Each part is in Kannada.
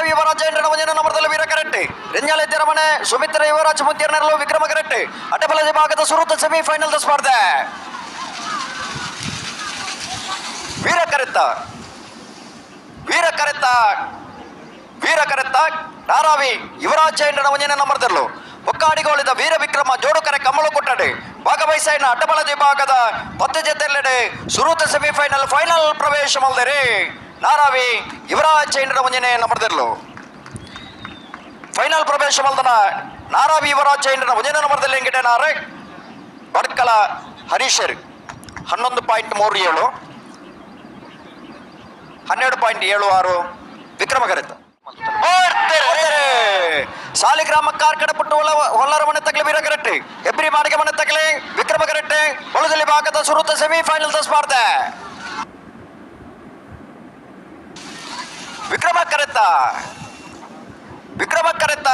ನಾರಾವಿ ಯುವರಾಜೇಂದ್ರ ಮುಂಜಿನ ನಂಬರ್ದಲ್ಲಿ ವೀರ ಕರೆಟ್ಟೆ. ರೆಂಜಾಲೆ ತೆರಮನೆ ಸುಮಿತ್ರ, ಯುವರಾಜ್ ಮುತ್ತಿಯರ್ನಲ್ಲೂ ವಿಕ್ರಮ ಕರೆಟ್ಟೆ. ಅಡ್ಡಬಲ ವಿಭಾಗದ ಸುರುತ ಸೆಮಿಫೈನಲ್ ಸ್ಪರ್ಧೆ. ವೀರ ಕರೆತ್ತ ವೀರ ಕರೆತ್ತ ವೀರ ಕರೆತ್ತ ನಾರಾವಿ ಯುವರಾಜೇಂದ್ರ ಮುಂಜಿನ ನಂಬರ್ದಲ್ಲೂ. ಒಕ್ಕಾಡಿಗೋಳಿದ ವೀರ ವಿಕ್ರಮ, ಜೋಡು ಕರೆ ಕಮಲು ಕೊಟ್ಟಡೆ ಭಾಗವಹಿಸೈನ ಅಡ್ಡಬಲ ವಿಭಾಗದ ಪತ್ತು ಜೊತೆಲ್ಲೆಡೆ ಸುರೂತ ಸೆಮಿಫೈನಲ್, ಫೈನಲ್ ಪ್ರವೇಶ ಮಲ್ದರೆ ನಾರಾವಿ ಯುವರಾಜೇಂದ್ರ ಮುಂಜಾನೆ ನಂಬರ್ದಿರ್ಲು ಫೈನಲ್ ಪ್ರವೇಶ ಮಲ್ದನ ನಾರಾವಿ ಯುವರಾಜೇಂದ್ರನ ಮುಂಜಾನೆ ನಂಬರ್ದಲ್ಲಿ ಹೆಂಗಿಡೆ ನಾರೆ ಬಡ್ಕಲ ಹರೀಶರ್. ಹನ್ನೊಂದು ಪಾಯಿಂಟ್ ಮೂರು ಏಳು. ಹನ್ನೆರಡು ಪಾಯಿಂಟ್ ಏಳು ಆರು ವಿಕ್ರಮ ಕರೆತ ಸಾಲಿಗ್ರಾಮ ಕಾರ್ಕಡ ಪುಟ್ಟು ಹೊಲ ಹೊಲ್ಲರ ಮನೆ ತಗಲಿ ವೀರ ಕರೆಟ್ಟೆ ಎಬ್ರಿ ಮಾಡಿಗೆ ಮನೆ ತಗಲಿ ವಿಕ್ರಮ ಕರೆಟ್ಟೆ ಹೊಲದಲ್ಲಿ ಭಾಗದ ಸುರುತ ಸೆಮಿಫೈನಲ್ ಸ್ಪರ್ಧೆ. ವಿಕ್ರಮ ಕರೆತ. ವಿಕ್ರಮ ಕರೆತ.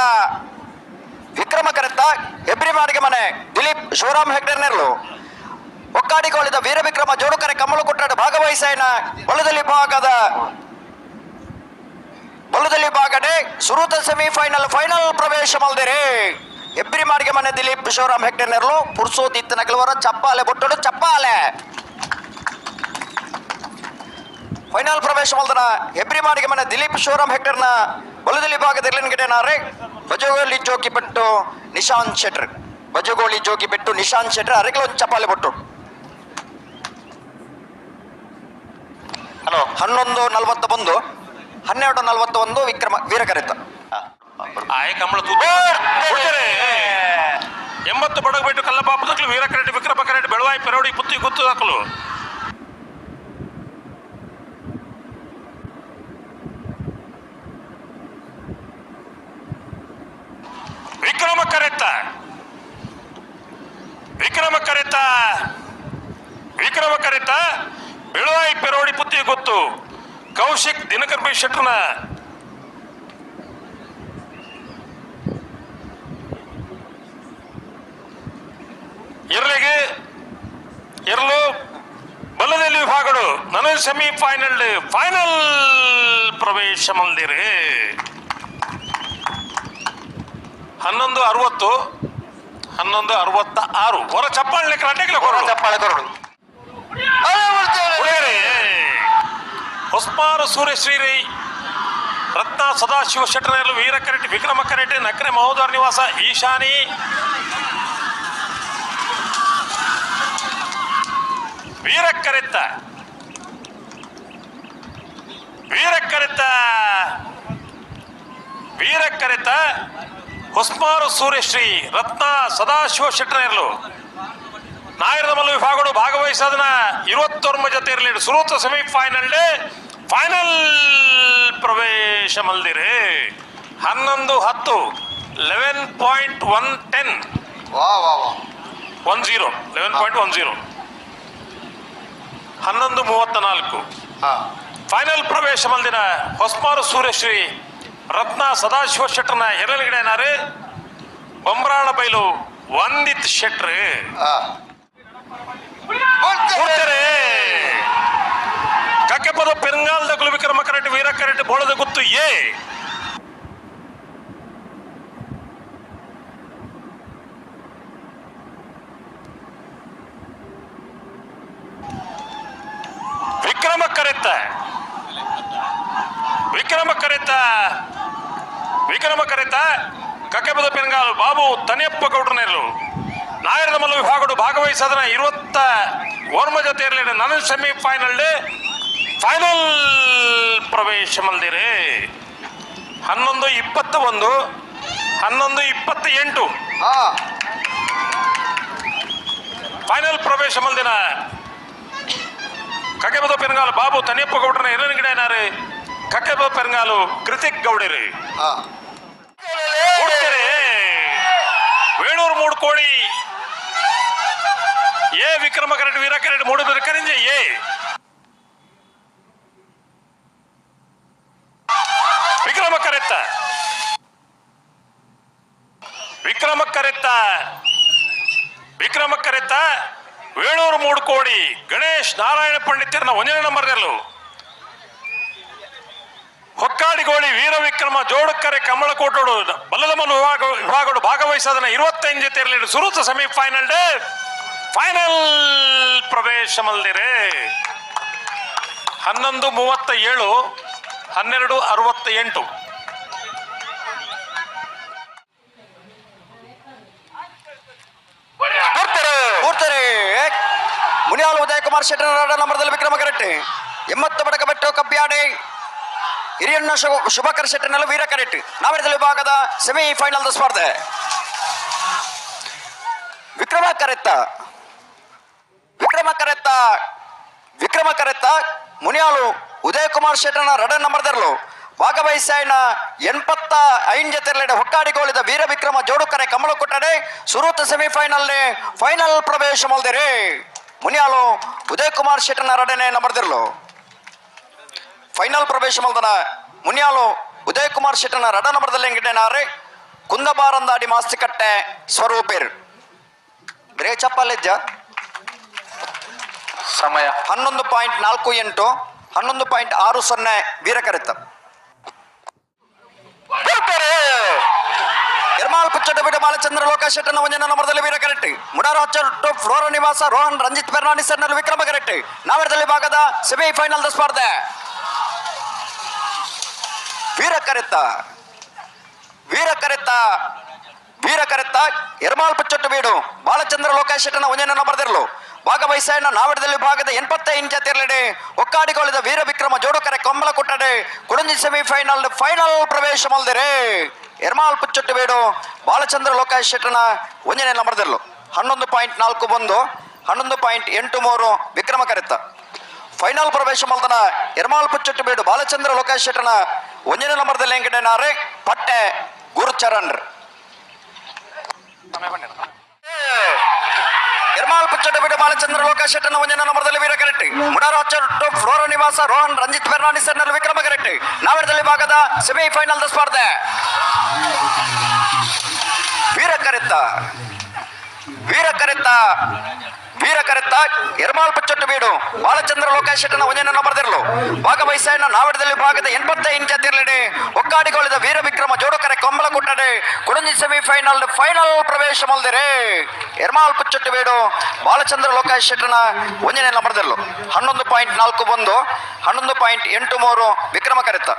ವಿಕ್ರಮ ಕರೆತ, ಹೆಬ್ರಿ ಮಾಡಿಗೆ ಮನೆ, ದಿಲೀಪ್, ಶಿವರಾಮ್ ಹೆಗ್ಡೆ ಒಕ್ಕಾಡಿಕೊಳ್ಳಿದ ವಿಕ್ರಮ, ಜೋಡುಕರೆ, ಕಮಲು ಕೊಟ್ಟಾಡ ಭಾಗವಹಿಸೈನ ಹೊಲದಲ್ಲಿ ಭಾಗದ, ಬಲದಲ್ಲಿ ಭಾಗಡೆ ಸುರೂತ ಸೆಮಿಫೈನಲ್ ಫೈನಲ್ ಪ್ರವೇಶ ಮಲ್ದಿರಿ. ಹೆಬ್ರಿ ಮಾಡಿಗೆ ಮನೆ, ದಿಲೀಪ್, ಶಿವರಾಮ್ ಹೆಗ್ಡೆ ನೆರಳು. ಪುರ್ಸೋತ್ ಇತ್ತ ನಗಲವರ ಚಪ್ಪಾಲೆ ಬೊಟ್ಟಡು ಚಪ್ಪಾಲೆ ಫೈನಲ್ ಪ್ರವೇಶ ಮಲ್ದನ ಹೆಬ್ರಿ ಮಾಡಿಗೆ ಮನೆ ದಿಲೀಪ್ ಶಿವರಾಮ್ ಹೆಕ್ಟರ್ನ ಬಲದಲ್ಲಿ ಭಾಗದಲ್ಲಿ ಗಿಡನಾರೆ ಬಜಗೋಳಿ ಜೋಕಿ ಬಿಟ್ಟು ನಿಶಾಂತ್ ಶೆಟ್ರ್. ಬಜಗೋಳಿ ಜೋಕಿ ಬಿಟ್ಟು ನಿಶಾಂತ್ ಶೆಟ್ರ್. ಒಂದು ಚಪ್ಪಾಲೆ ಬಿಟ್ಟು. ಹಲೋ ಹನ್ನೊಂದು ನಲವತ್ತ ಒಂದು. ಹನ್ನೆರಡು ನಲವತ್ತ ಒಂದು ವಿಕ್ರಮ ವೀರಕರಿತ. ಆಯ ಎಂಬತ್ತು ಬಡಗ ಬಿಟ್ಟು ಕಲ್ಲಪ್ಪ ಪುದಕ್ಲು ವೀರಕರೆಡ್ಡಿ ವಿಕ್ರಮ ಕರೆಡ್ಡಿ ಬೆಳವಾಯಿ ಪೆರೋಡಿ ಪುತ್ತಿ ಗುತ್ತು ಹಾಕಲು ವಿಕ್ರಮ ಕರೆತ್ತ ವಿಕ್ರಮ ಕರೆತ ಬೆಳವಾಯಿ ಪೆರೋಡಿ ಪುತ್ತಿ ಗೊತ್ತು. ಕೌಶಿಕ್ ದಿನಕರ್ ಬಿ ಶೆಟ್ರನ. ಇರಲಿಗೆ, ಇರಲು ಬಲದಲ್ಲಿ ವಿಭಾಗಗಳು. ನನಗೆ ಸೆಮಿ ಫೈನಲ್ ಫೈನಲ್ ಪ್ರವೇಶ ಮಂದಿರ. ಹನ್ನೊಂದು ಅರವತ್ತು. ಹನ್ನೊಂದು ಅರವತ್ತ ಆರು. ಹೊರ ಚಪ್ಪಾಳೆ ಕರಾಟೆಗೆ ಚಪ್ಪಾಳೆ ಕೊರಡು. ಹೊಸ್ಮಾರು ಸೂರ್ಯಶ್ರೀ ರತ್ನ ಸದಾಶಿವ ಶೆಟ್ಟರಲ್ಲಿ ವೀರ ಕರೆಟ್ ವಿಕ್ರಮ ನಕ್ರೆ ಮಹೋದರ ನಿವಾಸ ಈಶಾನಿ. ವೀರಕ್ಕರೆತ್ತ. ವೀರಕ್ಕರೆತ್ತ. ವೀರಕ್ಕರೆತ್ತ. ಕರೆತ ವೀರ ಕರೆತ ಹೊಸ್ಮಾರು ಸೂರ್ಯಶ್ರೀ ರತ್ನ ಸದಾಶಿವ ಶೆಟ್ಟರಲು ನಾಯರದ ಮಲ್ಲ ವಿಭಾಗಗಳು ಭಾಗವಹಿಸೋದನ್ನ ಇರುವತ್ತೊರ್ಮ ಜೊತೆ ಇರಲಿ ಸುರೂತ ಸೆಮಿಫೈನಲ್ ಫೈನಲ್ ಪ್ರವೇಶ ಮಲ್ದಿರಿ. ಹನ್ನೊಂದು ಹತ್ತು ಲೆವೆನ್ ಪಾಯಿಂಟ್ ಒನ್ ಟೆನ್. ವಾ ವಾ ವಾ. One zero eleven point one zero. ಹನ್ನೊಂದು ಮೂವತ್ತ ನಾಲ್ಕು. ಹಾ. ಫೈನಲ್ ಪ್ರವೇಶ ಮಲ್ದಿನ ಹೊಸ್ಮಾರು ಸೂರ್ಯಶ್ರೀ ರತ್ನ ಸದಾಶಿವ ಶೆಟ್ಟರ್ನ ಎರಳಗಡೆನಾರು ಬೊಂಬರಾಳ ಬೈಲು ವಂದಿತ್ ಶೆಟ್ರ್. ಕೂಡ್ತಾರೆ ಕಕ್ಕೆಪದ ಪೆರಂಗಾಲ್ದ ಕುಲವಿಕ್ರಮ ಕರೆಟ್ ವೀರ ಕರೆಟ್ ಬೋಳದ ಗುತ್ತು ಏ ವಿಕ್ರಮ ಕರೆತ್ತ. ವಿಕ್ರಮ ಕರೆತ್ತ. ವಿಕ್ರಮ ಕರೆತ ಕಕ್ಕೆಬದ ಪೆನ್ಗಾಲ್ ಬಾಬು ತನಿಯಪ್ಪ ಗೌಡ್ರನೇರು ನಾಯರದ ಮಲ್ಲ ವಿಭಾಗಡು ಭಾಗವಹಿಸದನ ಇರುವತ್ತ ಓರ್ಮ ಜೊತೆ ಇರಲಿ. ನನ್ನ ಸೆಮಿ ಫೈನಲ್ ಫೈನಲ್ ಪ್ರವೇಶ ಮಲ್ದಿರಿ. ಹನ್ನೊಂದು ಇಪ್ಪತ್ತ ಒಂದು ಹನ್ನೊಂದು ಇಪ್ಪತ್ತ ಎಂಟು. ಹಾ. ಫೈನಲ್ ಪ್ರವೇಶ ಮಲ್ದಿನ ಕಕೆಬದ ಪೆನ್ಗಾಲ್ ಬಾಬು ತನಿಯಪ್ಪ ಗೌಡ್ರನ ಹಿರಿಯ ಗಿಡ ಏನಾರು? ಕಕೆಬದ ಪೆರಂಗಾಲು ಕೃತಿಕ್ ಗೌಡರಿ. ಕೋಳಿ. ಏ ವಿಕ್ರಮ ಕರೆಟ್ ವೀರ ಕರೆಟ್ ಮೂಡು ಕರಿಂಜೆ ಏ ವಿಕ್ರಮ ಕರೆತ್ತ. ವಿಕ್ರಮ ಕರೆತ್ತ. ವಿಕ್ರಮ ಕರೆತ್ತ. ವೇಣೂರು ಮೂಡು ಕೋಡಿ ಗಣೇಶ್ ನಾರಾಯಣ ಪಂಡಿತರನ್ನ ನಂಬರ್ ನಂಬರ್ನಲ್ಲೂ ಹೊಕ್ಕಾಡಿಗೋಳಿ ವೀರ ವಿಕ್ರಮ ಜೋಡಕ್ಕರೆ ಕಮಲಕೋಟೋಡು ಬಲ್ಲದಮನ ವಿಭಾಗ ವಿಭಾಗಗಳು ಭಾಗವಹಿಸೋದನ್ನ ಇರುವತ್ತೈದು ಜೊತೆ ಇರಲಿ ಸುರುತ ಸೆಮಿಫೈನಲ್ ಡೇ ಫೈನಲ್ ಪ್ರವೇಶ ಮಲ್ದಿರೆ. ಹನ್ನೊಂದು ಮೂವತ್ತ ಏಳು ಹನ್ನೆರಡು ಅರವತ್ತ ಎಂಟು ಮುನಿಯಾಲ್ ಉದಯಕುಮಾರ್ ಮುನಿಯಾಲು ಉದಯ ಕುಮಾರ್ ಶೆಟ್ಟರ್ ನಂಬರ್ದಲ್ಲಿ ವಿಕ್ರಮ ಕರೆಟ್ಟಿ ಎಂಬತ್ತು ಬಡಕ ಬೆಟ್ಟು ಕಬ್ಬಿಯಾಡಿ. ಹಿರಿಯಣ್ಣ ಶುಭ ಶುಭಕರ್ ಶೆಟ್ಟಿನಲ್ಲ ವೀರ ಕರೆಟ್ ನಾವಿರದಲ್ಲಿ ವಿಭಾಗದ ಸೆಮಿ ಫೈನಲ್ ಸ್ಪರ್ಧೆ. ವಿಕ್ರಮ ಕರೆತ್ತ. ವಿಕ್ರಮ ಕರೆತ್ತ. ವಿಕ್ರಮ ಕರೆತ್ತ. ಮುನಿಯಾಲು ಉದಯ ಕುಮಾರ್ ಶೆಟ್ಟರ್ನ ರಡ ನಂಬರ್ದರ್ಲು ಭಾಗವಹಿಸಿನ ಎಂಪತ್ತ ಐನ್ ಜೊತೆರಲೆಡೆ ಹೊಕ್ಕಾಡಿಗೋಳಿದ ವೀರ ವಿಕ್ರಮ ಜೋಡುಕರೆ ಕಮಲ ಕೊಟ್ಟಡೆ ಸುರೂತ ಸೆಮಿಫೈನಲ್ ಫೈನಲ್ ಪ್ರವೇಶ ಮಲ್ದಿರಿ. ಮುನಿಯಾಲು ಉದಯ ಕುಮಾರ್ ಶೆಟ್ಟರ್ನ ರಡನೆ ನಂಬರ್ದಿರ್ಲು ಫೈನಲ್ ಪ್ರವೇಶ ಮಲ್ದನ ಮುನಿಯಾಲು ಉದಯ ಕುಮಾರ್ ಶೆಟ್ಟನ ರಡ ನಂಬರ್ದಲ್ಲಿ ಹೆಂಗಿಟ್ಟೇನಾರೆ ಕುಂದಬಾರಂದಾಡಿ ಮಾಸ್ತಿಕಟ್ಟೆ ಸ್ವರೂಪೇರ್. ಗ್ರೇ ಚಪ್ಪಲೆಜ್ಜ ಸಮಯ. ಹನ್ನೊಂದು ಪಾಯಿಂಟ್ ನಾಲ್ಕು ಎಂಟು ಹನ್ನೊಂದು ಪಾಯಿಂಟ್ ಆರು ಸೊನ್ನೆ ವೀರಕರಿತ. ನಿರ್ಮಾಲ್ ಪುಚ್ಚಟ ಬಿಡ ಬಾಲಚಂದ್ರ ಲೋಕ ಶೆಟ್ಟನ ಒಂಜನ ನಂಬರದಲ್ಲಿ ವೀರ ಕರೆಟ್ಟಿ ಮುಡಾರ ಹಚ್ಚಟ್ಟು ಫ್ಲೋರ ನಿವಾಸ ರೋಹನ್ ರಂಜಿತ್ ಫೆರ್ನಾಂಡಿಸ್ ವಿಕ್ರಮ ಕರೆಟ್ಟಿ ನಾವರದಲ್ಲಿ ಭಾಗದ ಸೆಮಿ ಫೈನಲ್ ಸ್ಪರ್ಧೆ. ವೀರಕರೆತ ವೀರ ಕರೆತ್ತ ವೀರ ಕರೆತ್ತ ಎರ್ಮಾಳ್ ಪುಚ್ಚಟ್ಟು ಬೀಡು. ಬಾಲಚಂದ್ರ ಲೋಕೇಶ್ ಶೆಟ್ಟನ ಒಂಜನ ಬರೆದಿರಲು. ಭಾಗವಹಿಸಣ್ಣ ನಾವಡದಲ್ಲಿ ಭಾಗದ ಎನ್ಪತ್ತ ಇಂಚ ತೆರಳಿಡೆ ಒಕ್ಕಾಡಿಗೊಳಿದ ವೀರ ವಿಕ್ರಮ ಜೋಡುಕರೆ ಕೊಂಬಲ ಕೊಟ್ಟಡೆ ಕುಡಂಜಿ ಸೆಮಿಫೈನಲ್ ಫೈನಲ್ ಪ್ರವೇಶ ಮಲ್ದಿರೆ. ಎರ್ಮಾಳ್ ಪುಚ್ಚಟ್ಟು ಬೀಡು. ಬಾಲಚಂದ್ರ ಲೋಕೇಶ್ ಶೆಟ್ಟನ ಒಂಜನೇ ಬರೆದಿರಲು. ಹನ್ನೊಂದು ಪಾಯಿಂಟ್ ನಾಲ್ಕು ಒಂದು, ಹನ್ನೊಂದು ಪಾಯಿಂಟ್ ಎಂಟು ಮೂರು ವಿಕ್ರಮ ಕರೆತ್ತ ಫೈನಲ್ ಪ್ರವೇಶ ಮಲ್ದನ ಎರ್ಮಾಳ್ ಬೀಡು ಬಾಲಚಂದ್ರ ಲೋಕೇಶ್ ಶೆಟ್ಟನ ನಂಬರ್ದಲ್ಲಿ ನಂಬರದಲ್ಲಿ ಹೆಂಗಿಟೇನಾರೆ ಪಟ್ಟೆ ಗುರುಚರಣ್. ಎರ್ಮಾಳ್ ಬಿಡ ಬಾಲಚಂದ್ರ ಲೋಕೇಶ್ ಶೆಟ್ಟನ ಒಂಜನ ನಂಬರದಲ್ಲಿ ವೀರ ಕರೆಟ್ಟಿ ಮುಡಾರ ಹಚ್ಚಟ್ಟು ಫ್ಲೋರ ನಿವಾಸ ರೋಹನ್, ರಂಜಿತ್ ಫೆರ್ನಾಂಡಿಸ್ ವಿಕ್ರಮ ಕರೆಟ್ಟಿ ನಾವಿರದಲ್ಲಿ ಭಾಗದ ಸೆಮಿ ಫೈನಲ್ ಸ್ಪರ್ಧೆ. ವೀರ ಕರೆತ್ತ ವೀರ ಕರೆತ್ತ ವೀರ ಕರೆತ್ತ ಎರ್ಮಾಳ್ ಪುಚ್ಚಟ್ಟು ಬೀಡು. ಬಾಲಚಂದ್ರ ಲೋಕ ಶೆಟ್ಟನ ಒಂಜನ ನಂಬರದಿರಲು ಭಾಗವಹಿಸಾಯನ ನಾವಿಡದಲ್ಲಿ ಭಾಗದ ಎನ್ಪತ್ತ ಇಂಚ ತಿರ್ಲಿಡೆ ಒಕ್ಕಾಡಿಗೊಳಿದ ವೀರ ವಿಕ್ರಮ ಜೋಡಕರೆ ಕೊಂಬಲ ಕೊಟ್ಟಡೆ ಕುಡಂಜಿ ಸೆಮಿ ಫೈನಲ್ ಪ್ರವೇಶ ಮಲ್ದಿರೆ. ಎರ್ಮಾಳ್ ಪುಚ್ಚಟ್ಟು ಬೀಡು. ಬಾಲಚಂದ್ರ ಲೋಕ ಶೆಟ್ಟನ ಒಂಜನೇ ನಂಬರದಿರಲು ಹನ್ನೊಂದು ಪಾಯಿಂಟ್ ನಾಲ್ಕು ಒಂದು, ಹನ್ನೊಂದು ಪಾಯಿಂಟ್ ಎಂಟು ಮೂರು ವಿಕ್ರಮ ಕರೆತ್ತ.